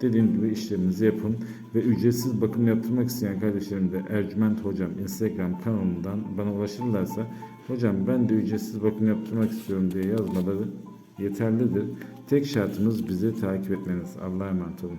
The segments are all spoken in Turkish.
Dediğim gibi işleminizi yapın ve ücretsiz bakım yaptırmak isteyen kardeşlerim de Ercüment Hocam Instagram kanalından bana ulaşırlarsa Hocam ben de ücretsiz bakım yaptırmak istiyorum diye yazmaları yeterlidir. Tek şartımız bizi takip etmeniz. Allah'a emanet olun.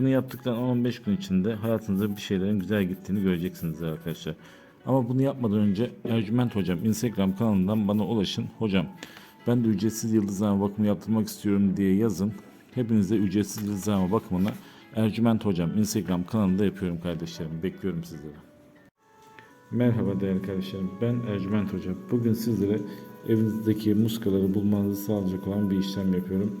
Bunu yaptıktan 15 gün içinde hayatınızda bir şeylerin güzel gittiğini göreceksiniz arkadaşlar. Ama bunu yapmadan önce Ercüment Hocam Instagram kanalından bana ulaşın. Hocam ben de ücretsiz yıldızlama bakımı yaptırmak istiyorum diye yazın. Hepinize ücretsiz yıldızlama bakımını Ercüment Hocam Instagram kanalında yapıyorum kardeşlerim. Bekliyorum sizleri. Merhaba değerli kardeşlerim. Ben Ercüment Hoca. Bugün sizlere evinizdeki muskaları bulmanızı sağlayacak olan bir işlem yapıyorum.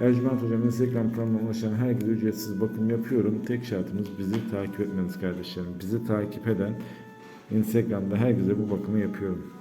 Ercüment Hocam Instagram kanalına ulaşan herkese ücretsiz bakım yapıyorum. Tek şartımız bizi takip etmeniz kardeşlerim. Bizi takip eden Instagram'da herkese bu bakımı yapıyorum.